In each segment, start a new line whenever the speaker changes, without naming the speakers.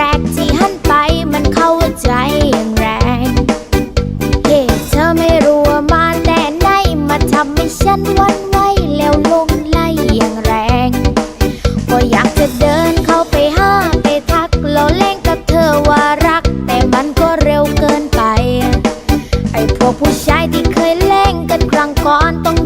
แรกที่หันไปมันเข้าใจอย่างแรงเหตุเธอไม่รู้ว่ามาแต่ไหนมาทำให้ฉันวันไหวแล้วลงไล่อย่างแรง ก็อยากจะเดินเข้าไปห้าไปทักเราเล่นกับเธอว่ารัก แต่มันก็เร็วเกินไป ไอพวกผู้ชายที่เคยเล่นกันครั้งก่อนต้อง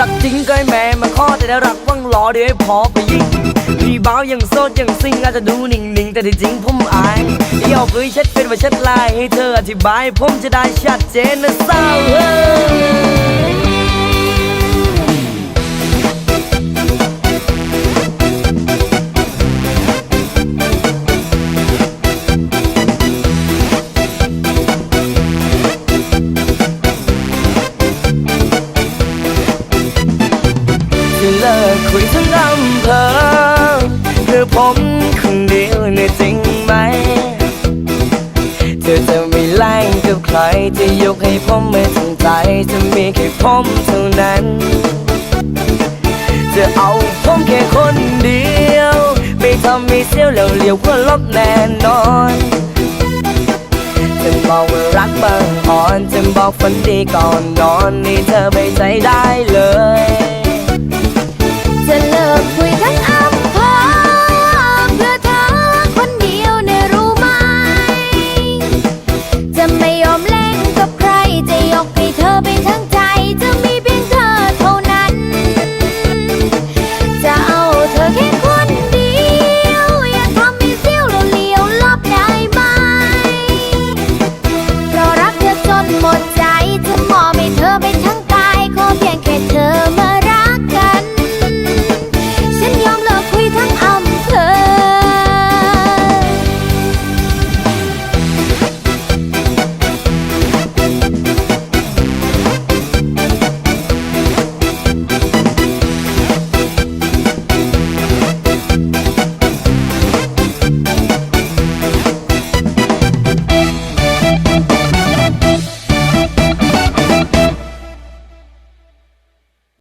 รักจริงก็ให้แม่มาข้อแต่ได้รักว่างรอเดี๋ยวให้พอไปยิงพี่บ้าวยังโสดยังซิงอาจจะดูนิ่งๆ แต่ที่จริงผมอายเดี๋ยวเอ้ยเช็ดเป็นว่าเช็ดลายให้เธออธิบาย ผมจะได้ชัดเจนนะเศร้าเฮ้ ที่เลิกคุยทั้งอำเภอคือผมคนเดียวเนี่ยจริงไหม เธอจะไม่แล่งกับใครจะยกให้ผมไม่สนใจจะมีแค่ผมเท่านั้น จะเอาผมแค่คนเดียว ไม่ทำม่เสียวแล้วเลี้ยวก็ลบแน่นอนจะบอกว่ารักบางอ่อนจะบอกฝันดีก่อนนอนนี่เธอไปใจได้เลย